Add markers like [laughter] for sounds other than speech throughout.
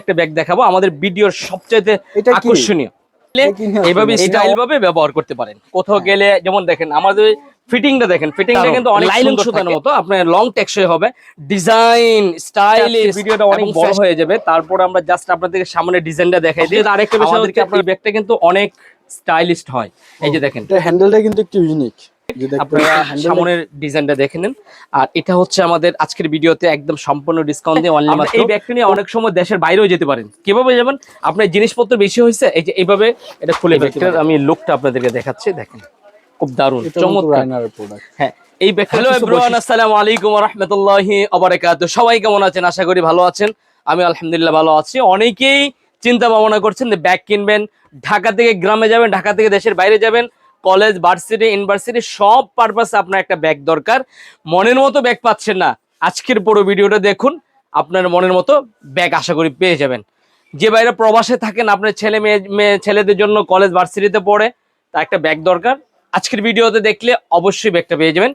একটা ব্যাগ দেখাবো। আমাদের ভিডিওর সবচাইতে আকর্ষণীয়। এইভাবে স্টাইল ভাবে ব্যবহার করতে পারেন। কোথাও গেলে যেমন দেখেন আমাদের ফিটিংটা দেখেন। ফিটিংটা কিন্তু অনেক লাইলন সুতার মতো। আপনার লং টেকসই হবে। ডিজাইন স্টাইলিশ ভিডিওটা অনেক বড় হয়ে যাবে। তারপর আমরা জাস্ট আপনাদেরকে সামনে ডিজাইনটা দেখাই দিই। আরেকটা বিষয় হচ্ছে আপনার ব্যাগটা কিন্তু অনেক স্টাইলিস্ট হয়। এই যে দেখেন। এটা হ্যান্ডেলটা কিন্তু একটু ইউনিক আপনারা সামনের ডিজাইনটা দেখে নেন। আর এটা হচ্ছে আমাদের আজকের ভিডিওতে একদম সম্পূর্ণ ডিসকাউন্ট দিয়ে অনলাইন এই ব্যাগটা নিয়ে অনেক সময় দেশের বাইরেও যেতে পারেন। কীভাবে যাবেন? আপনার জিনিসপত্র বেশি হয়েছে এই যে এইভাবে এটা খুলে ব্যাগটার আমি লুকটা আপনাদেরকে দেখাচ্ছি দেখেন। খুব দারুণ চমৎকার। হ্যাঁ এই ব্যাগ হ্যালো এভরিওয়ান আসসালামু আলাইকুম ওয়া রাহমাতুল্লাহি ওয়া বারাকাতুহু সবাই কেমন আছেন? আশা করি ভালো আছেন। আমি আলহামদুলিল্লাহ ভালো আছি। অনেকেই চিন্তা ভাবনা করছেন যে ব্যাগ কিনবেন ঢাকা থেকে গ্রামে যাবেন ঢাকা থেকে দেশের বাইরে যাবেন। কলেজ ভার্সিটি ইউনিভার্সিটি সব পারপাসে আপনার একটা ব্যাগ দরকার। মনের মতো ব্যাগ পাচ্ছেন না, আজকের পুরো ভিডিওটা দেখুন, আপনার মনের মতো ব্যাগ আশা করি পেয়ে যাবেন। যে বাইরে প্রবাসে থাকেন, আপনার ছেলে মেয়ে মেয়ে ছেলেদের জন্য কলেজ ভার্সিটিতে পড়ে তা একটা ব্যাগ দরকার। আজকের ভিডিওতে দেখলে অবশ্যই ব্যাগটা পেয়ে যাবেন।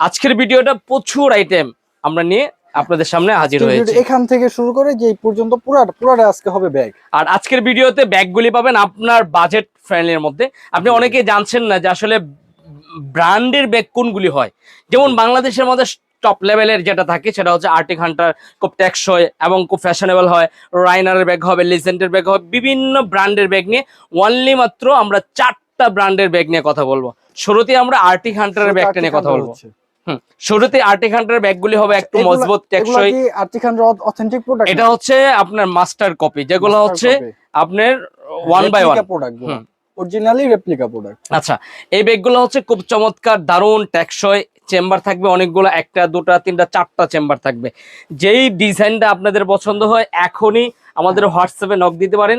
আজকের ভিডিওটা প্রচুর আইটেম আমরা নিয়ে আপনাদের সামনে হাজির হয়েছি। এখান থেকে শুরু করে যে পর্যন্ত পুরো পুরোটা আজকে হবে ব্যাগ আর আজকের ভিডিওতে ব্যাগগুলি পাবেন আপনার বাজেট ফ্রেন্ডলির মধ্যে। আপনি অনেকে জানছেন না যে আসলে ব্র্যান্ডের ব্যাগ কোনগুলি হয়। যেমন বাংলাদেশের মধ্যে টপ লেভেলের যেটা থাকে সেটা হচ্ছে আর্টিক হান্টার খুব টেকসই এবং খুব ফ্যাশনেবল হয়। রাইনারের ব্যাগ হবে লিজেন্ডের ব্যাগ হবে বিভিন্ন ব্র্যান্ডের ব্যাগ নিয়ে অনলি মাত্র আমরা চারটা ব্র্যান্ডের ব্যাগ নিয়ে কথা বলব। শুরুতে আমরা আর্টিক হান্টারের ব্যাগটা নিয়ে কথা বলব। শুরুতে আর্টিক হান্টারের ব্যাগগুলি হবে একটু মজবুত টেকসই। অথেন্টিক প্রোডাক্ট এটা হচ্ছে আপনার মাস্টার কপি যেগুলো হচ্ছে আপনার one by one product originally replica product আচ্ছা এই ব্যাগগুলো হচ্ছে খুব চমৎকার দারুণ টেকসই। চেম্বার থাকবে অনেকগুলো একটা দুটা তিনটা চারটা চেম্বার থাকবে। যেই ডিজাইনটা আপনাদের পছন্দ হয় এখনই আমাদের হোয়াটসঅ্যাপে নক দিতে পারেন।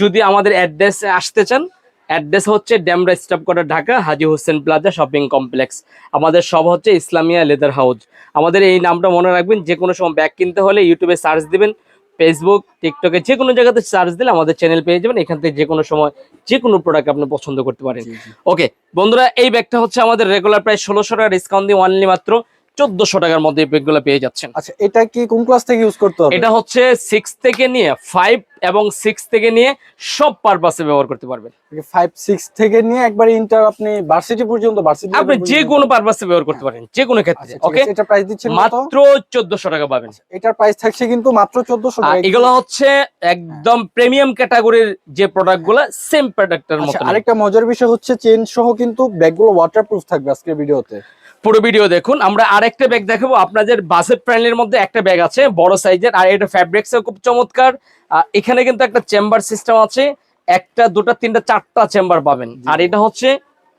যদি আমাদের অ্যাড্রেসে আসতে চান অ্যাড্রেস হচ্ছে ড্যামরা স্টাফ কটা Dhaka Haji Hossain plaza shopping complex. আমাদের সব হচ্ছে ইসলামিয়া লেদার হাউস। আমাদের এই নামটা মনে রাখবেন যে কোনো সময় ব্যাগ কিনতে হলে ইউটিউবে সার্চ দিবেন ফেসবুক টিকটকে যে কোনো জায়গাতে সার্চ দিলে আমাদের চ্যানেল পেয়ে যাবেন এখান থেকে যে কোনো সময় যে কোনো প্রোডাক্ট আপনি পছন্দ করতে পারেন। ওকে বন্ধুরা এই ব্যাগটা হচ্ছে আমাদের রেগুলার প্রায় ষোলোশো টাকা ডিসকাউন্ট দিয়ে অনলি মাত্র। চোদ্দশো টাকার মধ্যে ব্যাগগুলো পেয়ে যাচ্ছেন। আচ্ছা এটা কি কোন ক্লাস থেকে ইউজ করতে হবে? এটা হচ্ছে সিক্স থেকে নিয়ে ফাইভ এবং সিক্স থেকে নিয়ে সব পারপাসে ব্যবহার করতে পারবেন। ফাইভ সিক্স থেকে নিয়ে একবার ইন্টার আপনি ভার্সিটি পর্যন্ত ভার্সিটি আপনি যে কোনো পারপাসে ব্যবহার করতে পারেন যে কোনো ক্ষেত্রে ওকে এটা প্রাইস দিচ্ছেন মাত্র চোদ্দশো টাকা পাবেন। এটার প্রাইস থাকছে কিন্তু মাত্র 1400 আর টাকা এগুলো হচ্ছে একদম প্রিমিয়াম ক্যাটাগরির যে প্রোডাক্টগুলো সেম প্রোডাক্টের আচ্ছা, মতো আরেকটা মজার বিষয় হচ্ছে চেন সহ কিন্তু ব্যাগগুলো ওয়াটারপ্রুফ থাকবে আজকের ভিডিওতে পুরো ভিডিও দেখুন। আমরা আরেকটা ব্যাগ দেখাবো। আপনাদের বাজেট ফ্রেন্ডলির মধ্যে একটা ব্যাগ আছে বড় সাইজের আর এটা ফ্যাব্রিক্সও খুব চমৎকার। এখানে কিন্তু একটা চেম্বার সিস্টেম আছে। একটা দুটা তিনটা চারটা চেম্বার পাবেন। আর এটা হচ্ছে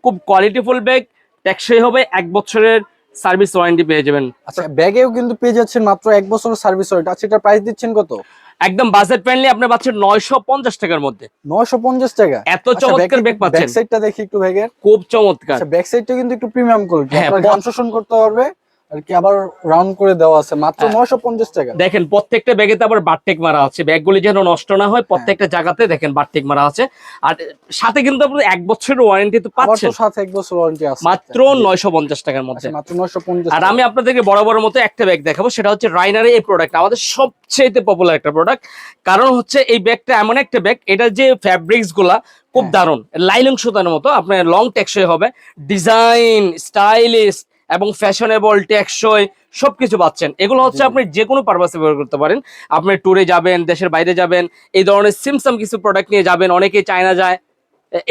খুব কোয়ালিটিফুল ব্যাগ টেকসই হবে এক বছরের সার্ভিস ওয়ারেন্টি পেয়ে যাবেন। আচ্ছা ব্যাগেও কিন্তু পেয়ে যাচ্ছেন মাত্র এক বছরের সার্ভিস ওয়ারেন্টি। আচ্ছা এটার প্রাইস দিচ্ছেন কত? একদম বাজেট ফ্রেন্ডলি আপনার পাচ্ছেন নয়শো পঞ্চাশ টাকার মধ্যে। 950 টাকা? এত চমৎকার ব্যাগ পাচ্ছেন। ব্যাক সাইডটা দেখি একটু ব্যাগের। খুব চমৎকার। আচ্ছা ব্যাক সাইডটা কিন্তু একটু প্রিমিয়াম কোয়ালিটি গান শোষণ করতে পারবে আর কি আবার রাউন্ড করে দেওয়া আছে মাত্র হ্যাঁ। 950 টাকা। দেখেন প্রত্যেকটা ব্যাগে তো আবার বারটেক মারা আছে। ব্যাগগুলি যেন নষ্ট না হয় প্রত্যেকটা জায়গাতে দেখেন বারটেক মারা আছে। আর সাথে কিন্তু আপনি এক বছরের ওয়ারেন্টি তো পাচ্ছেন। সাথে এক বছর ওয়ারেন্টি আছে। মাত্র নয়শো পঞ্চাশ টাকার মধ্যে। আচ্ছা, মাত্র 950 আর আমি আপনাদেরকে বড় বড় মতো একটা ব্যাগ দেখাবো সেটা হচ্ছে রাইনারের এই প্রোডাক্ট আমাদের সবচেয়ে পপুলার একটা প্রোডাক্ট কারণ হচ্ছে এই ব্যাগটা এমন একটা ব্যাগ এটা যে ফ্যাব্রিক্সগুলা খুব হ্যাঁ। দারুণ। লাইলং সুতার মতো আপনার লং টেকসই হবে। ডিজাইন স্টাইলিশ এবং ফ্যাশনেবল টেকসই সবকিছু পাচ্ছেন। এগুলো হচ্ছে আপনি যে কোনো পারপাসে ব্যবহার করতে পারেন। আপনি ট্যুরে যাবেন দেশের বাইরে যাবেন এই ধরনের সিমসাম কিছু প্রোডাক্ট নিয়ে যাবেন অনেকে চায়না যায়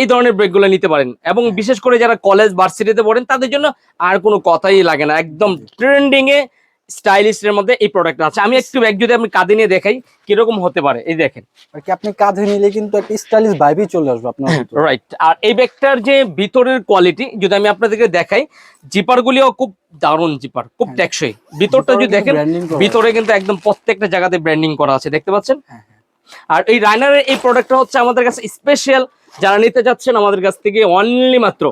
এই ধরনের ব্রেকগুলো নিতে পারেন। এবং বিশেষ করে যারা কলেজ ভার্সিটিতে পড়েন তাদের জন্য আর কোনো কথাই লাগে না। একদম ট্রেন্ডিং এ স্টাইলিশের মধ্যে এই প্রোডাক্ট আছে। আমি একটু ব্যাগ যদি আমি কাঁধে নিয়ে দেখাই কীরকম হতে পারে এই দেখেন। আর কি আপনি কাঁধে নিলে কিন্তু একটা স্টাইলিশ ভাইবই চলে আসবে আপনার ভিতরে। রাইট আর এই ব্যাগটার যে ভিতরের কোয়ালিটি যদি আমি আপনাদেরকে দেখাই জিপার গুলিও খুব দারুণ জিপার খুব হ্যাঁ। টেকসই। ভিতরটা যদি দেখেন ভিতরে কিন্তু একদম প্রত্যেকটা জায়গাতে ব্র্যান্ডিং করা আছে দেখতে পাচ্ছেন? হ্যাঁ, আর এই রাইনারের এই প্রোডাক্টটা হচ্ছে আমাদের কাছে স্পেশাল যারা নিতে যাচ্ছেন আমাদের কাছ থেকে অনলি মাত্র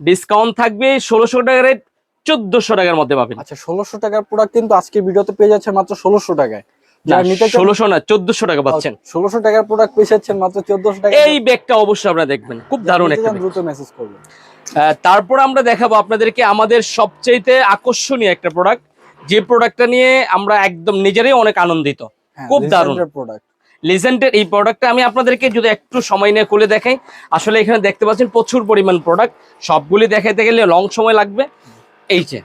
ডিসকাউন্ট থাকবে ষোলোশো টাকার রেট চোদ্দশো টাকার মধ্যে পাবেন। আচ্ছা ষোলোশো টাকার প্রোডাক্ট কিন্তু আজকে ভিডিওতে পেয়ে যাচ্ছে মাত্র ষোলোশো টাকায়। ষোলোশো না চোদ্দশো টাকা পাচ্ছেন। ষোলোশো টাকার প্রোডাক্ট পেয়ে যাচ্ছেন মাত্র চোদ্দশো টাকা এই ব্যাগটা অবশ্যই আপনারা দেখবেন। খুব দারুণ একটা দ্রুত মেসেজ করবেন। আহ, তারপর আমরা দেখাবো আপনাদেরকে আমাদের আকর্ষণীয় একটা প্রোডাক্ট যে প্রোডাক্টটা নিয়ে আমরা একদম নিজেরাই অনেক আনন্দিত। খুব দারুণ। প্রোডাক্ট লিজেন্ডের এই প্রোডাক্টটা আমি আপনাদেরকে যদি একটু সময় নিয়ে খুলে দেখাই। আসলে এখানে দেখতে পাচ্ছেন প্রচুর পরিমাণ প্রোডাক্ট সবগুলি দেখাইতে গেলে লং সময় লাগবে। এই যে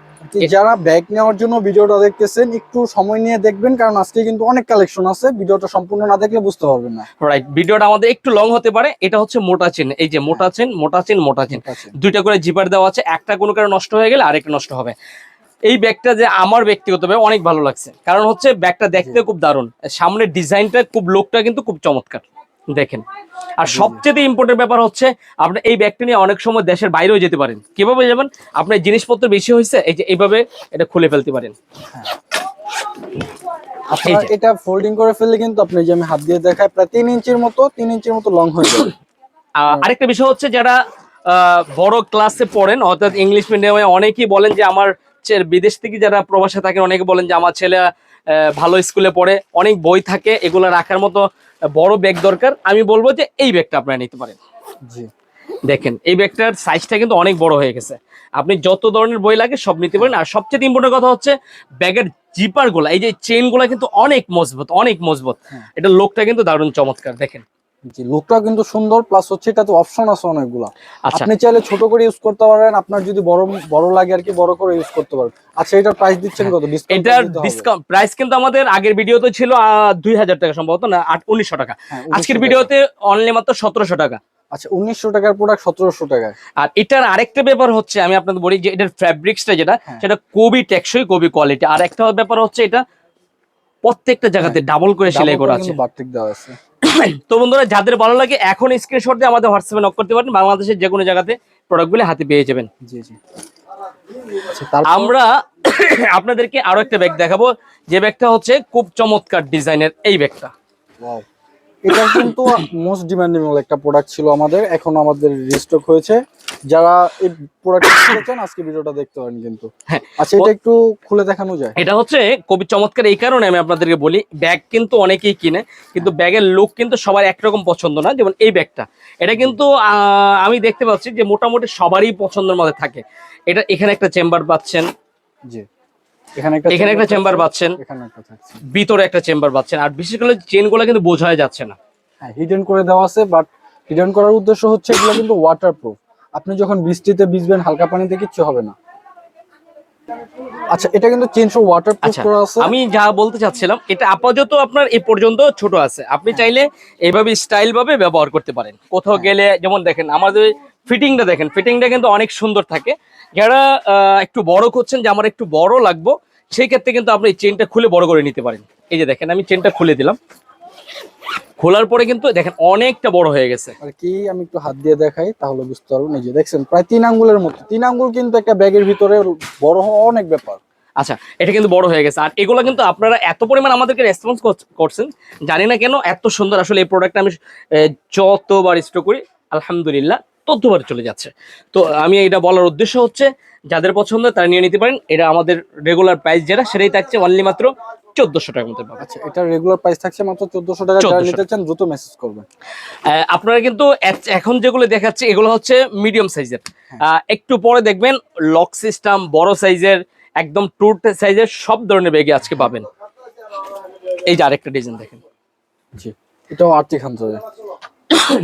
যারা ব্যাগ নেওয়ার জন্য ভিডিওটা দেখতেছেন একটু সময় নিয়ে দেখবেন কারণ আজকে কিন্তু অনেক কালেকশন আছে। ভিডিওটা সম্পূর্ণ না দেখলে বুঝতে পারবেন না। রাইট ভিডিওটা আমাদের একটু লং হতে পারে। এটা হচ্ছে মোটা চেন এই যে মোটা চেন মোটা চেন মোটা চেন। দুইটা করে জিপার দেওয়া আছে। একটা কোনো কারণে নষ্ট হয়ে গেলে আরেকটা নষ্ট হবে। এই ব্যাগটা যে আমার ব্যক্তিগতভাবে অনেক ভালো লাগছে। কারণ হচ্ছে ব্যাগটা দেখতে খুব দারুণ। সামনের ডিজাইনটা খুব লোকটা কিন্তু খুব চমৎকার। দেখেন। আর সবচেয়ে ইম্পর্টেন্ট ব্যাপার হচ্ছে আপনি এই ব্যাগটা নিয়ে অনেক সময় দেশের বাইরেও যেতে পারেন। কীভাবে যাবেন? আপনার জিনিসপত্র বেশি হয়েছে এই যে এইভাবে এটা খুলে ফেলতে পারেন। এটা ফোল্ডিং করে ফেললে কিন্তু আপনি যে আমি হাত দিয়ে দেখাই প্রায় তিন ইঞ্চির মতো তিন ইঞ্চির মতো লং হয়ে যাবে। আরেকটা বিষয় হচ্ছে যারা আহ, বড় ক্লাসে পড়েন অর্থাৎ ইংলিশ মিডিয়ামে অনেকেই বলেন যে আমার বিদেশ থেকে যারা প্রবাসে থাকেন অনেকে বলেন যে আমার ছেলে ভালো স্কুলে পড়ে অনেক বই থাকে এগুলো রাখার মতো বড় ব্যাগ দরকার। আমি বলব যে এই ব্যাগটা আপনারা নিতে পারেন। জি। দেখেন এই ব্যাগটার সাইজটা কিন্তু অনেক বড় হয়ে গেছে। আপনি যত ধরনের বই লাগে সব নিতে পারেন। আর সবচেয়ে ইম্পর্টেন্ট কথা হচ্ছে ব্যাগের জিপারগুলা এই যে চেনগুলা কিন্তু অনেক মজবুত অনেক মজবুত। হ্যাঁ। এটা লোকটা কিন্তু দারুণ চমৎকার দেখেন। জি লুকটাও কিন্তু সুন্দর প্লাস হচ্ছে এটাতে অপশন আছে অনেকগুলা। আচ্ছা। আপনি চাইলে ছোট করে ইউজ করতে পারেন আপনার যদি বড় বড় লাগে আর কি বড় করে ইউজ করতে পারেন। আচ্ছা এটার প্রাইস দিচ্ছেন কত? ডিসকাউন্ট এটার ডিসকাউন্ট প্রাইস কিন্তু আমাদের আগের ভিডিওতে ছিল দুই হাজার টাকা সম্ভবত না আট উনিশশো টাকা। হ্যাঁ, আজকের ভিডিওতে অনলি মাত্র সতেরোশো টাকা। আচ্ছা উনিশশো টাকার প্রোডাক্ট সতেরোশো টাকায়। আর এটার আরেকটা ব্যাপার হচ্ছে আমি আপনাদের বলি যে এটার ফ্যাব্রিক্সটা যেটা হ্যাঁ। সেটা খুবই টেকসই খুবই কোয়ালিটি আর একটা ব্যাপার হচ্ছে এটা প্রত্যেকটা জায়গাতে ডাবল করে সেলাই করা আছে। বাটিক দেওয়া আছে। তো বন্ধুরা যাদের ভালো লাগে এখন স্ক্রিনশট দিয়ে আমাদের হোয়াটসঅ্যাপে নক করতে পারেন। বাংলাদেশের যে কোনো জায়গাতে প্রোডাক্টগুলি হাতে পেয়ে যাবেন। জি জি। আচ্ছা আমরা [coughs] আপনাদেরকে আরও একটা ব্যাগ দেখাবো। যে ব্যাগটা হচ্ছে খুব চমৎকার ডিজাইনের এই ব্যাগটা. এটা কিন্তু মোস্ট ডিমান্ডেবল একটা প্রোডাক্ট ছিল আমাদের এখন আমাদের রিস্টক হয়েছে। যারা এই প্রোডাক্ট চান আজকে ভিডিওটা দেখতে পারেন কিন্তু। হ্যাঁ। আচ্ছা এটা একটু খুলে দেখানো যায়। এটা হচ্ছে কবি চমৎকার এই কারণে আমি আপনাদেরকে বলি ব্যাগ কিন্তু অনেকেই কিনে কিন্তু ব্যাগের লুক কিন্তু সবার একরকম পছন্দ না যেমন এই ব্যাগটা এটা কিন্তু আহ, আমি দেখতে পাচ্ছি যে মোটামুটি সবারই পছন্দের মধ্যে থাকে। এটা এখানে একটা চেম্বার পাচ্ছেন। জি। এখানে একটা এখানে একটা চেম্বার পাচ্ছেন। ভিতরে একটা চেম্বার পাচ্ছেন। আর বিশেষ করে চেনগুলো কিন্তু বোঝা যাচ্ছে না। হ্যাঁ হিডেন করে দেওয়া আছে বাট হিডেন করার উদ্দেশ্য হচ্ছে এগুলো কিন্তু ওয়াটারপ্রুফ আপনি যখন বৃষ্টিতে ভিজবেন হালকা পানিতে কিচ্ছু হবে না। আচ্ছা এটা কিন্তু চেঞ্জ ওয়াটারপ্রুফ আচ্ছা করা আছে। আমি যা বলতে চাচ্ছিলাম এটা আপাতত আপনার এই পর্যন্ত ছোট আছে। আপনি চাইলে এইভাবে স্টাইল ভাবে ব্যবহার করতে পারেন। কোথাও গেলে যেমন দেখেন আমাদের ফিটিংটা দেখেন ফিটিংটা কিন্তু অনেক সুন্দর থাকে। যারা একটু বড় করছেন যে আমার একটু বড় লাগবো সেই ক্ষেত্রে কিন্তু আপনি এই চেনটা খুলে বড় করে নিতে পারেন। এই যে দেখেন আমি চেনটা খুলে দিলাম। খোলার পরে কিন্তু দেখেন অনেকটা বড় হয়ে গেছে। আর কি আমি একটু হাত দিয়ে দেখাই তাহলে বুঝতে পারবেন। নিজে দেখছেন প্রায় তিন আঙ্গুলের মতো। তিন আঙ্গুল কিন্তু একটা ব্যাগের ভিতরে বড় হওয়া অনেক ব্যাপার। আচ্ছা এটা কিন্তু বড় হয়ে গেছে। আর এগুলো কিন্তু আপনারা এত পরিমাণ আমাদেরকে রেসপন্স করছেন জানি না কেন এত সুন্দর। আসলে এই প্রোডাক্টটা আমি যতবার স্টোর করি আলহামদুলিল্লাহ ততবার চলে যাচ্ছে। তো আমি এটা বলার উদ্দেশ্য হচ্ছে যাদের পছন্দ তারা নিয়ে নিতে পারেন। এটা আমাদের রেগুলার প্রাইস যেটা সেটাই থাকছে অনলি মাত্র চোদ্দশো টাকার মধ্যে পাবেন। আচ্ছা এটা রেগুলার প্রাইস থাকছে মাত্র চোদ্দশো টাকা। যারা নিতে চান দ্রুত মেসেজ করবেন। আপনারা কিন্তু এখন যেগুলো দেখাচ্ছে এগুলো হচ্ছে মিডিয়াম সাইজের একটু পরে দেখবেন লক সিস্টেম বড় সাইজের একদম টুট সাইজের সব ধরনের ব্যাগে আজকে পাবেন। এই যে আরেকটা ডিজাইন দেখেন। জি এটাও আর্থিক হান্তরে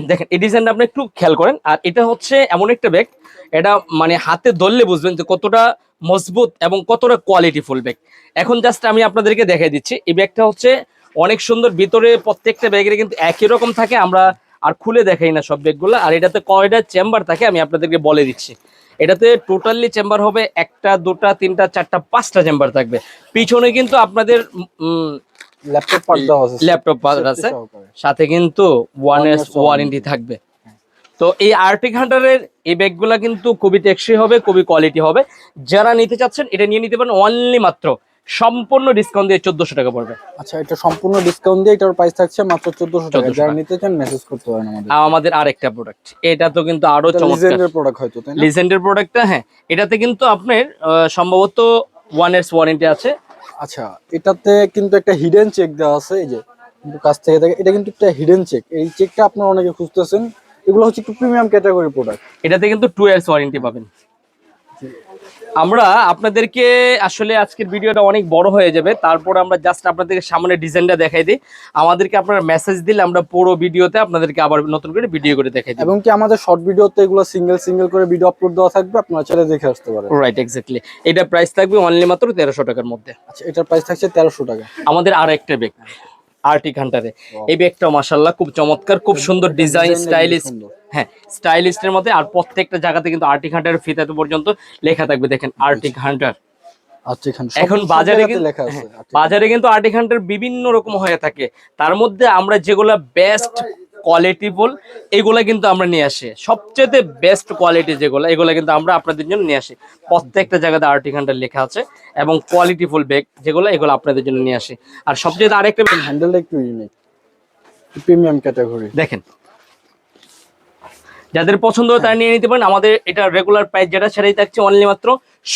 দেখেন, এই ডিজাইনটা আপনি একটু খেয়াল করেন। আর এটা হচ্ছে এমন একটা ব্যাগ এটা মানে হাতে ধরলে বুঝবেন যে কতটা মজবুত এবং কতটা কোয়ালিটিফুল ব্যাগ এখন জাস্ট আমি আপনাদেরকে দেখাই দিচ্ছি, এই ব্যাগটা হচ্ছে অনেক সুন্দর, ভিতরে প্রত্যেকটা ব্যাগের কিন্তু একই রকম থাকে, আমরা আর খুলে দেখাই না সব ব্যাগগুলো আর এটাতে কয়টা চেম্বার থাকে আমি আপনাদেরকে বলে দিচ্ছি। এটাতে টোটালি চেম্বার হবে একটা, দুটা, তিনটা, চারটা, পাঁচটা চেম্বার থাকবে। পিছনে কিন্তু আপনাদের ল্যাপটপ পার্ট দেওয়া আছে ল্যাপটপ আছে সাথে কিন্তু ওয়ান years ওয়ারেন্টি থাকবে। তো এই আর্টিক হান্টারের এই ব্যাগগুলা কিন্তু খুবই টেকসই হবে খুবই কোয়ালিটি হবে। যারা নিতে চাচ্ছেন এটা নিয়ে নিতে পারেন অনলি মাত্র সম্পূর্ণ ডিসকাউন্ট দিয়ে চোদ্দশো টাকা পড়বে। আচ্ছা এটা সম্পূর্ণ ডিসকাউন্ট দিয়ে এটার প্রাইস থাকছে মাত্র চোদ্দশো টাকা। যারা নিতে চান মেসেজ করতে পারেন আমাদের। আমাদের আরেকটা প্রোডাক্ট এটা তো কিন্তু আরও চমৎকার। প্রোডাক্ট হয়তো লিজেন্ডের প্রোডাক্টটা হ্যাঁ এটাতে কিন্তু আপনার সম্ভবত ওয়ান ইয়ার্স ওয়ারেন্টি আছে। আচ্ছা এটাতে কিন্তু একটা হিডেন চেক দেওয়া আছে, এই যে, কিন্তু কাছ থেকে থাকে এটা কিন্তু একটা হিডেন চেক এই চেকটা আপনারা অনেকে খুঁজতেছেন। এগুলো হচ্ছে একটু প্রিমিয়াম ক্যাটাগরি প্রোডাক্ট এটাতে কিন্তু টু ইয়ার্স ওয়ারেন্টি পাবেন। আমরা আপনাদেরকে আসলে আজকের ভিডিওটা অনেক বড় হয়ে যাবে। তারপর আমরা জাস্ট আপনাদেরকে সামনে ডিজাইনটা দেখাই দিই। আমাদেরকে আপনারা মেসেজ দিলে আমরা পুরো ভিডিওতে আপনাদেরকে আবার নতুন করে ভিডিও করে দেখাই দিই এবং কি আমাদের শর্ট ভিডিওতে এগুলো সিঙ্গেল সিঙ্গেল করে ভিডিও আপলোড দেওয়া থাকবে আপনারা ছেড়ে দেখে আসতে পারেন। রাইট এক্স্যাক্টলি এটা প্রাইস থাকবে অনলি মাত্র তেরোশো টাকার মধ্যে। আচ্ছা এটার প্রাইস থাকছে তেরোশো টাকা। আমাদের আর একটা ব্যাগ আর্টিক হান্টারে এই ব্যাগটাও মাসাল্লাহ খুব চমৎকার খুব সুন্দর ডিজাইন স্টাইলিস্ট স্টাইলিশ। হ্যাঁ স্টাইলিস্টের মধ্যে আর প্রত্যেকটা জায়গাতে কিন্তু আর্টিক হান্টার ফিতাতে পর্যন্ত লেখা থাকবে দেখেন আর্টিক হান্টার এখানে বাজারে হ্যাঁ। বাজারে কিন্তু আর্টিক হান্টার বিভিন্ন রকম হয়ে থাকে। তার মধ্যে আমরা যেগুলা বেস্ট কোয়ালিটিফুল এগুলা কিন্তু আমরা নিয়ে আসি। সবচেয়ে বেস্ট কোয়ালিটি যেগুলো এগুলো কিন্তু আমরা আপনাদের জন্য নিয়ে আসি। প্রত্যেকটা জায়গাতে আর্টিক হান্টার লেখা আছে এবং কোয়ালিটিফুল ব্যাগ যেগুলো এগুলো আপনাদের জন্য নিয়ে আসি। আর সবচেয়ে আরেকটা হ্যান্ডেলটা একটু ইউনিক প্রিমিয়াম ক্যাটাগরি দেখেন যাদের পছন্দ হয় তারা নিয়ে নিতে পারেন। আমাদের এটা রেগুলার প্রাইস যেটা সেটাই থাকছে অনলি মাত্র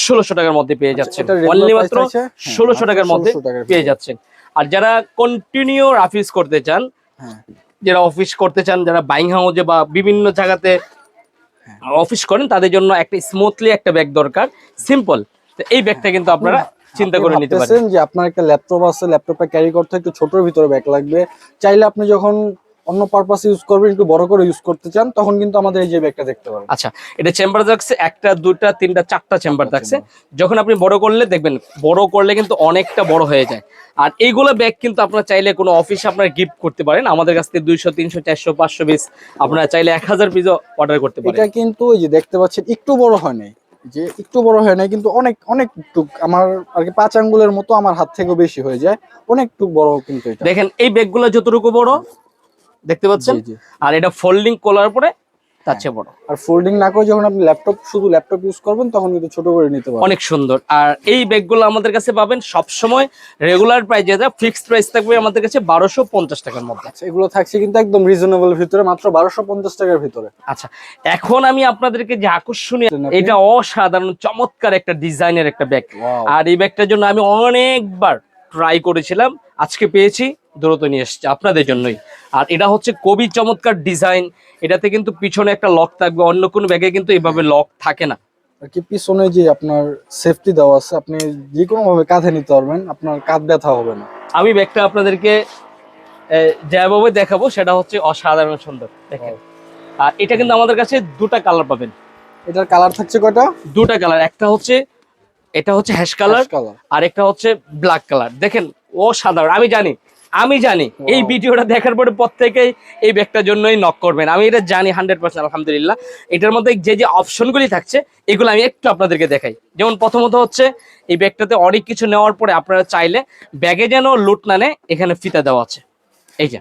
ষোলোশো টাকার মধ্যে পেয়ে এটা regular অনলি মাত্র হ্যাঁ, ষোলোশো টাকার মধ্যে পেয়ে যাচ্ছেন। আর যারা কন্টিনিউ অফিস করতে চান হ্যাঁ। যারা অফিস করতে চান যারা বাইং হাউসে বা বিভিন্ন জায়গাতে অফিস করেন তাদের জন্য একটা স্মুথলি একটা ব্যাগ দরকার। সিম্পল এই ব্যাগটা কিন্তু আপনারা চিন্তা করে নিতে পারেন। যে আপনার একটা ল্যাপটপ আছে ল্যাপটপটা ক্যারি করতে একটু ছোটর ভিতরে ব্যাগ লাগবে। চাইলে আপনি যখন অন্য পারপাস ইউজ করবেন একটু বড় করে ইউজ করতে চান তখন কিন্তু আমাদের এই যে ব্যাগটা দেখতে পাবেন আচ্ছা এটা চেম্বার থাকছে একটা দুটা তিনটা চারটা চেম্বার থাকছে যখন আপনি বড় করলে দেখবেন বড় করলে কিন্তু অনেকটা বড় হয়ে যায়। আর এইগুলো ব্যাগ কিন্তু আপনারা চাইলে কোনো অফিসে আপনারা গিফট করতে পারেন। আমাদের কাছ থেকে দুইশো তিনশো চারশো পাঁচশো পিস আপনারা চাইলে এক হাজার পিসও অর্ডার করতে পারেন। এটা কিন্তু এই যে দেখতে পাচ্ছেন একটু বড় হয় নাই। যে একটু বড় হয় নাই কিন্তু অনেক অনেক টুক আমার আর কি পাঁচ আঙ্গুলের মতো আমার হাত থেকেও বেশি হয়ে যায়। অনেক টুক বড় কিন্তু এটা। দেখেন এই ব্যাগগুলো যতটুকু বড় দেখতে পাচ্ছেন। আর এটা ফোল্ডিং করার পরে তার চেয়ে বড়। আর ফোল্ডিং না করে যখন আপনি ল্যাপটপ শুধু ল্যাপটপ ইউজ করবেন তখন কিন্তু ছোট করে নিতে পারবেন। অনেক সুন্দর। আর এই ব্যাগগুলো আমাদের কাছে পাবেন সব সময় রেগুলার প্রাইস যেটা ফিক্সড প্রাইস থাকবে আমাদের কাছে বারোশো পঞ্চাশ টাকার মধ্যে। আচ্ছা, এগুলো থাকছে কিন্তু একদম রিজনেবল ভিতরে মাত্র বারোশো পঞ্চাশ টাকার ভিতরে। আচ্ছা এখন আমি আপনাদেরকে যে আকর্ষণীয় এটা অসাধারণ চমৎকার একটা ডিজাইনের একটা ব্যাগ আর এই ব্যাগটার জন্য আমি অনেকবার ট্রাই করেছিলাম আজকে পেয়েছি। দ্রুত নিয়ে এসেছি আপনাদের জন্যই। আর এটা হচ্ছে খুবই চমৎকার ডিজাইন এটাতে কিন্তু পিছনে একটা লক থাকবে অন্য কোনো ব্যাগে কিন্তু এভাবে লক থাকে না। আর কি পিছনে যে আপনার সেফটি দেওয়া আছে আপনি যে কোনো ভাবে কাঁধে নিতে পারবেন আপনার কাঁধ ব্যথা হবে না। আমি ব্যাগটা আপনাদেরকে যেভাবে দেখাবো সেটা হচ্ছে অসাধারণ সুন্দর দেখেন। আর এটা কিন্তু আমাদের কাছে দুটা কালার পাবেন। এটার কালার থাকছে কয়টা? দুটা কালার একটা হচ্ছে এটা হচ্ছে হ্যাশ কালার কালার আর একটা হচ্ছে ব্ল্যাক কালার দেখেন অসাধারণ আমি জানি আমি জানি। এই ভিডিওটা দেখার পরে প্রত্যেকেই এই ব্যাগটার জন্যই নক করবেন। আমি এটা জানি হান্ড্রেড পার্সেন্ট আলহামদুলিল্লাহ। এটার মধ্যে যে যে অপশনগুলি থাকছে এগুলো আমি একটু আপনাদেরকে দেখাই। যেমন প্রথমত হচ্ছে এই ব্যাগটাতে অনেক কিছু নেওয়ার পরে আপনারা চাইলে ব্যাগে যেন লুট না নেয় এখানে ফিতা দেওয়া আছে। এই যে।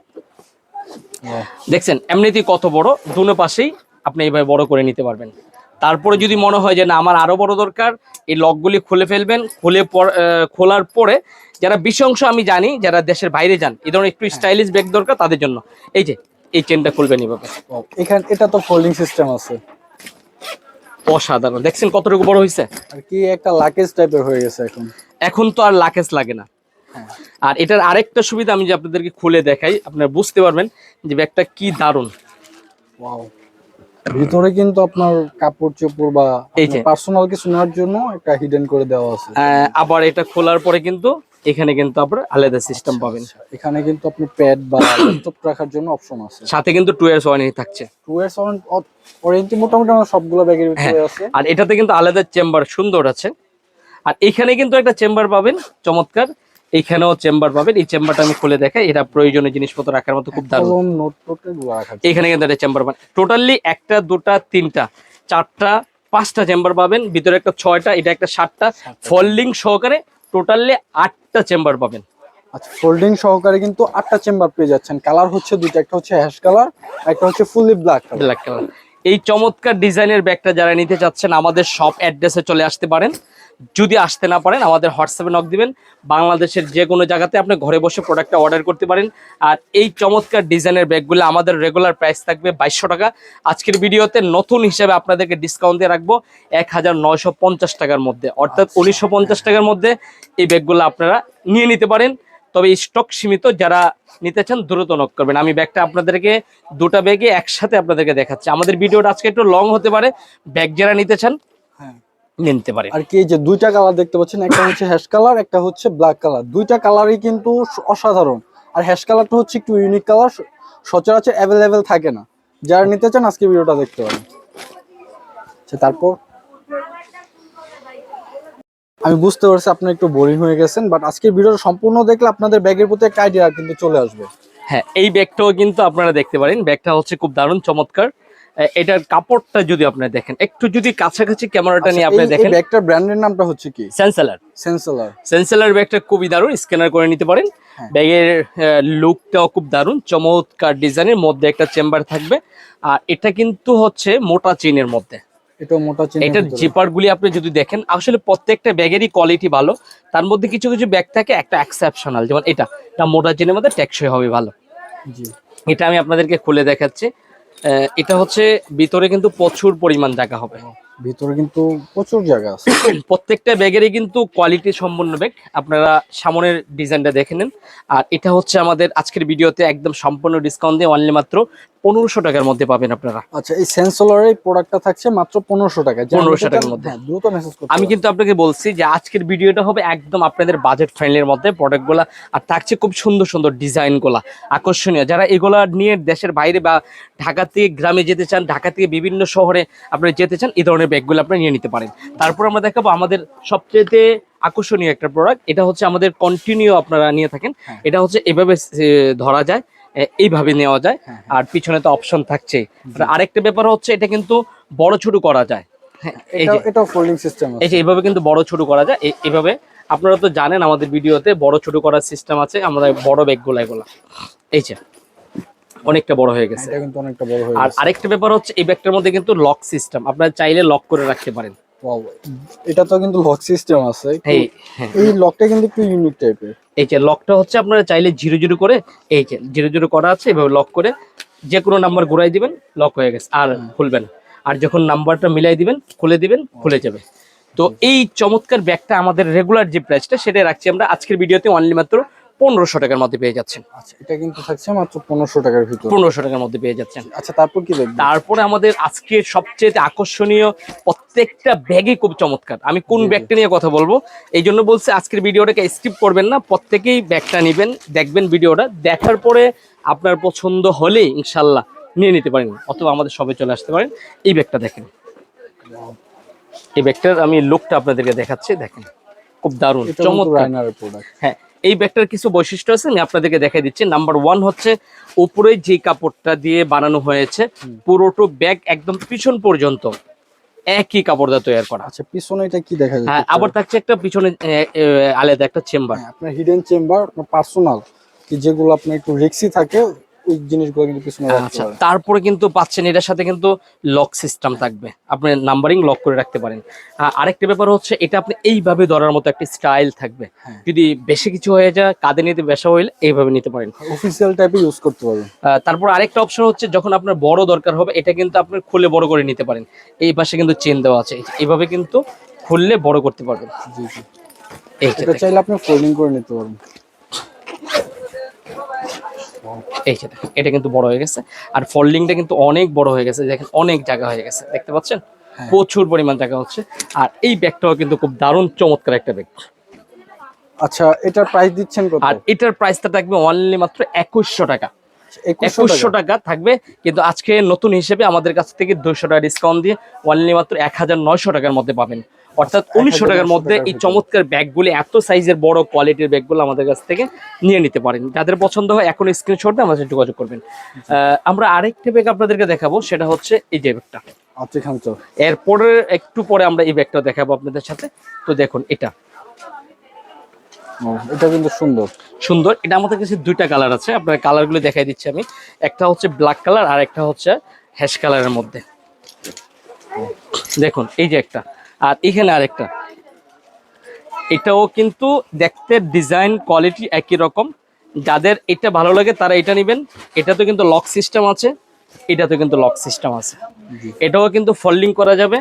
দেখছেন এমনিতেই কত বড় দুনো পাশেই আপনি এইভাবে বড় করে নিতে পারবেন। তারপরে যদি মনে হয় যে না আমার আরও বড় দরকার এই লকগুলি খুলে ফেলবেন। খুলে পর- খোলার পরে যারা বিশ অংশ আমি জানি যারা দেশের বাইরে যান এই ধরনের একটু স্টাইলিশ ব্যাগ দরকার তাদের জন্য। এই যে এই চেনটা খুলবেন এইভাবে এখানে এটা তো ফোল্ডিং সিস্টেম আছে। অসাধারণ। দেখছেন কতটুকু বড় হয়েছে আর কি একটা লাকেজ টাইপের হয়ে গেছে এখন। এখন তো আর লাকেজ লাগে না। হ্যাঁ। আর এটার আরেকটা সুবিধা আমি যে আপনাদেরকে খুলে দেখাই আপনারা বুঝতে পারবেন যে ব্যাগটা কি দারুণ। ওয়াও ভিতরে কিন্তু আপনার কাপড় চোপড় বা। পার্সোনাল কিছু নেওয়ার জন্য একটা হিডেন করে দেওয়া আছে। আহ, আবার এটা খোলার পরে কিন্তু এখানে কিন্তু আপনার আলাদা সিস্টেম পাবেন। এখানে কিন্তু আপনি প্যাড বা [coughs] ল্যাপটপ রাখার জন্য অপশন আছে। সাথে কিন্তু টু ইয়ার্স ওয়ারেন্টি থাকছে। টু ইয়ার্স ওয়ারেন্টি মোটামুটি আমার সবগুলো ব্যাগের ভিতরে আছে। আর এটাতে কিন্তু আলাদা চেম্বার সুন্দর আছে। আর এখানে কিন্তু একটা চেম্বার পাবেন চমৎকার। এইখানেও চেম্বার পাবেন। এই চেম্বারটা আমি খুলে দেখাই এটা প্রয়োজনীয় জিনিসপত্র রাখার মতো খুব দারুণ। এখানে কিন্তু একটা চেম্বার পাবেন। টোটালি একটা দুটা তিনটা চারটা পাঁচটা চেম্বার পাবেন। ভিতরে একটা ছয়টা এটা একটা সাতটা। ফোল্ডিং সহকারে টোটালি আটটা চেম্বার পাবেন। আচ্ছা ফোল্ডিং সহকারে কিন্তু আটটা চেম্বার পেয়ে যাচ্ছেন। কালার হচ্ছে দুটো একটা হচ্ছে হ্যাশ কালার একটা হচ্ছে fully black colour black colour এই চমৎকার ডিজাইনের ব্যাগটা যারা নিতে চাচ্ছেন আমাদের সব অ্যাড্রেসে চলে আসতে পারেন। যদি আসতে না পারেন আমাদের হোয়াটসঅ্যাপে নক দিবেন। বাংলাদেশের যে কোনো জায়গাতে আপনি ঘরে বসে প্রোডাক্টটা অর্ডার করতে পারেন। আর এই চমৎকার ডিজাইনের ব্যাগগুলো আমাদের রেগুলার প্রাইস থাকবে বাইশশো টাকা। আজকের ভিডিওতে নতুন হিসেবে আপনাদেরকে ডিসকাউন্ট দিয়ে রাখব এক হাজার নয়শো পঞ্চাশ টাকার মধ্যে। অর্থাৎ উনিশশো পঞ্চাশ টাকার মধ্যে এই ব্যাগগুলো আপনারা নিয়ে নিতে পারেন। তবে স্টক সীমিত যারা নিতে চান দ্রুত নক করবেন। আমি ব্যাগটা আপনাদেরকে দুটো ব্যাগে একসাথে আপনাদেরকে দেখাচ্ছি। আমাদের ভিডিওটা আজকে একটু লং হতে পারে। ব্যাগ যারা নিতে চান নিতে পারে। আর কি এই যে দুইটা কালার দেখতে পাচ্ছেন একটা হচ্ছে হ্যাশ কালার একটা হচ্ছে ব্ল্যাক কালার দুইটা কালারই কিন্তু অসাধারণ। আর হ্যাশ কালারটা হচ্ছে একটু ইউনিক কালার সচরাচর অ্যাভেলেবেল থাকে না। যারা নিতে চান আজকে ভিডিওটা দেখতে পারেন। আচ্ছা তারপর? আমি বুঝতে পারছি আপনি একটু বোরিং হয়ে গেছেন বাট আজকের ভিডিওটা সম্পূর্ণ দেখলে আপনাদের ব্যাগের প্রতি একটা আইডিয়া কিন্তু চলে আসবে। হ্যাঁ এই ব্যাগটাও কিন্তু আপনারা দেখতে পারেন। ব্যাগটা হচ্ছে খুব দারুণ চমৎকার। এটার কাপড়টা যদি আপনি দেখেন একটু যদি কাছাকাছি ক্যামেরাটা নিয়ে আপনি দেখেন। ব্যাগটার ব্র্যান্ডের নামটা হচ্ছে কি? সেন্সেলার সেন্সেলার সেন্সেলার ব্যাগটা খুবই দারুণ স্ক্যানার করে নিতে পারেন। হ্যাঁ। ব্যাগের লুকটাও খুব দারুণ চমৎকার ডিজাইনের মধ্যে একটা চেম্বার থাকবে। আর এটা কিন্তু হচ্ছে মোটা চেনের মধ্যে। এটা মোটা এটার জিপার গুলি আপনি যদি দেখেন আসলে প্রত্যেকটা ব্যাগেরই কোয়ালিটি ভালো। তার মধ্যে কিছু কিছু ব্যাগ থাকে একটা এক্সেপশনাল যেমন এটা। এটা মোটা চেনের মধ্যে টেকসই হবে ভালো। জি। এটা আমি আপনাদেরকে খুলে দেখাচ্ছি। এটা হচ্ছে ভিতরে কিন্তু প্রচুর পরিমাণ জায়গা হবে। ভিতরে কিন্তু প্রচুর জায়গা আছে। [coughs] প্রত্যেকটা ব্যাগেরই কিন্তু কোয়ালিটি সম্পন্ন ব্যাগ। আপনারা সামনের ডিজাইনটা দেখে নেন। আর এটা হচ্ছে আমাদের আজকের ভিডিওতে একদম সম্পূর্ণ ডিসকাউন্ট দিয়ে অনলি মাত্র পনেরোশো টাকার মধ্যে পাবেন আপনারা। আচ্ছা এই সেন্সোলার এই প্রোডাক্টটা থাকছে মাত্র পনেরোশো টাকা। যারা 1500 নিতে চান, টাকার মধ্যে। হ্যাঁ, দ্রুত মেসেজ করতে আমি কিন্তু আপনাকে বলছি যে আজকের ভিডিওটা হবে একদম আপনাদের বাজেট ফ্রেন্ডলির মধ্যে প্রোডাক্টগুলো আর থাকছে খুব সুন্দর সুন্দর ডিজাইনগুলো আকর্ষণীয়। যারা এগুলা নিয়ে দেশের বাইরে বা ঢাকা থেকে গ্রামে যেতে চান ঢাকা থেকে বিভিন্ন শহরে আপনারা যেতে চান এই ধরনের ব্যাগগুলো আপনারা নিয়ে নিতে পারেন। তারপর আমরা দেখাবো আমাদের সবচেয়ে আকর্ষণীয় একটা প্রোডাক্ট এটা হচ্ছে আমাদের কন্টিনিউ আপনারা নিয়ে থাকেন। হ্যাঁ। এটা হচ্ছে এভাবে ধরা যায়। এইভাবে নেওয়া যায়। হ্যাঁ, আর পিছনে তো অপশন থাকছে। আরেকটা ব্যাপার হচ্ছে এটা কিন্তু বড় ছোট করা যায়। হ্যাঁ এই যে এইভাবে কিন্তু বড় ছোট করা যায়। এ- এভাবে আপনারা তো জানেন আমাদের ভিডিওতে বড় ছোট করার সিস্টেম আছে আমরা বড় ব্যাগগুলো এগুলা এই যে অনেকটা বড় হয়ে গেছে। অনেকটা আর আরেকটা ব্যাপার হচ্ছে এই ব্যাগটার মধ্যে কিন্তু লক সিস্টেম আপনারা চাইলে লক করে রাখতে পারেন। এটা তো কিন্তু লক সিস্টেম আছে। এই হ্যাঁ। লকটা কিন্তু একটু ইউনিক টাইপের এই যে লকটা হচ্ছে আপনারা চাইলে জিরো জিরো করে এই যে জিরো জিরো করা আছে এভাবে লক করে যে কোনো নাম্বার ঘুরাই দিবেন লক হয়ে গেছে আর খুলবে না। আর যখন নাম্বারটা মিলাই দিবেন খুলে দিবেন খুলে যাবে। তো এই চমৎকার ব্যাগটা আমাদের রেগুলার যে প্রাইসটা সেটা রাখছি আমরা। আজকের ভিডিওতে অনলি মাত্র পনেরোশো টাকার মধ্যে পেয়ে যাচ্ছেন। আচ্ছা এটা কিন্তু থাকছে মাত্র পনেরোশো টাকার ভিতর। পনেরোশো টাকার মধ্যে পেয়ে যাচ্ছেন। আচ্ছা তারপর কি দেখবেন? তারপরে আমাদের আজকের সবচেয়ে আকর্ষণীয় প্রত্যেকটা ব্যাগই খুব চমৎকার। আমি কোন। ব্যাগটা নিয়ে কথা বলব? এই জন্য বলছি আজকের ভিডিওটাকে স্কিপ করবেন না প্রত্যেকেই ব্যাগটা নেবেন দেখবেন ভিডিওটা। দেখার পরে আপনার পছন্দ হলে ইনশাল্লাহ নিয়ে নিতে পারেন অথবা আমাদের সবে চলে আসতে পারেন। এই ব্যাগটা দেখেন। এই ব্যাগটার আমি লুকটা আপনাদেরকে দেখাচ্ছি দেখেন। খুব দারুণ চমৎকার। হ্যাঁ এই ব্যাগটার কিছু বৈশিষ্ট্য আছে আমি আপনাদেরকে দেখাই দিচ্ছি। নাম্বার ওয়ান হচ্ছে উপরে যে কাপড়টা দিয়ে বানানো হয়েছে। পুরোটো ব্যাগ একদম পিছন পর্যন্ত একই কাপড় দিয়ে তৈরি করা। আচ্ছা পিছনে এটা কি দেখা যায় হ্যাঁ আবার থাকছে একটা পিছনে আলাদা একটা চেম্বার। হ্যাঁ, আপনার হিডেন চেম্বার পার্সোনাল কি যেগুলো আপনার একটু রিক্সি থাকে ওই জিনিসগুলো কিন্তু পিছনে আচ্ছা। তারপরে কিন্তু পাচ্ছেন এটার সাথে কিন্তু লক সিস্টেম থাকবে। আপনি নাম্বারিং লক করে রাখতে পারেন। আরেকটা ব্যাপার হচ্ছে এটা আপনি এইভাবে ধরার মতো একটা স্টাইল থাকবে। হ্যাঁ। যদি বেশি কিছু হয়ে যায় কাঁধে নিতে বেসা হইলে এইভাবে নিতে পারেন। অফিসিয়াল টাইপে ইউজ করতে পারবেন। তারপর আরেকটা অপশন হচ্ছে যখন আপনার বড় দরকার হবে এটা কিন্তু আপনি খুলে বড় করে নিতে পারেন। এই পাশে কিন্তু চেন দেওয়া আছে। এইভাবে কিন্তু খুললে বড় করতে পারবেন। জি জি। এটা চাইলে আপনি ফোল্ডিং করে নিতে পারবেন। এই যে দেখেন, এটা কিন্তু বড় হয়ে গেছে। আর ফোল্ডিংটা কিন্তু অনেক বড় হয়ে গেছে। দেখেন অনেক জায়গা হয়ে গেছে। দেখতে পাচ্ছেন? হ্যাঁ। প্রচুর পরিমাণ জায়গা হচ্ছে। আর এই ব্যাগটাও কিন্তু খুব দারুণ চমৎকার একটা ব্যাগ। আচ্ছা এটার প্রাইস দিচ্ছেন কত? আর এটার প্রাইসটা থাকবে অনলি মাত্র একুশশো টাকা। একুশশো টাকা? থাকবে কিন্তু আজকে নতুন হিসেবে আমাদের কাছ থেকে দুইশো টাকা ডিসকাউন্ট দিয়ে অনলি মাত্র এক হাজার নয়শো টাকার মধ্যে পাবেন। অর্থাৎ উনিশশো টাকার মধ্যে এই চমৎকার ব্যাগগুলি এত সাইজের বড় কোয়ালিটির ব্যাগগুলো আমাদের কাছ থেকে নিয়ে নিতে পারেন। যাদের পছন্দ হয় এখন স্ক্রিনশট দিয়ে আমাদের যোগাযোগ করবেন। আমরা আরেকটা ব্যাগ আপনাদেরকে দেখাবো সেটা হচ্ছে এই যে ব্যাগটা। আচ্ছা এরপরে একটু পরে আমরা এই ব্যাগটা দেখাবো আপনাদের সাথে। তো দেখুন এটা। এটা কিন্তু সুন্দর। সুন্দর। এটা আমাদের কাছে দুইটা কালার আছে আপনার কালারগুলো দেখাই দিচ্ছি আমি। একটা হচ্ছে ব্ল্যাক কালার আর একটা হচ্ছে হ্যাশ কালারের মধ্যে। দেখুন এই যে একটা। আর এখানে আরেকটা। এটাও কিন্তু দেখতে ডিজাইন কোয়ালিটি একই রকম। যাদের এটা ভালো লাগে তারা এটা নেবেন। এটাতে কিন্তু লক সিস্টেম আছে এটাতে কিন্তু লক সিস্টেম আছে। এটাও কিন্তু ফোল্ডিং করা যাবে।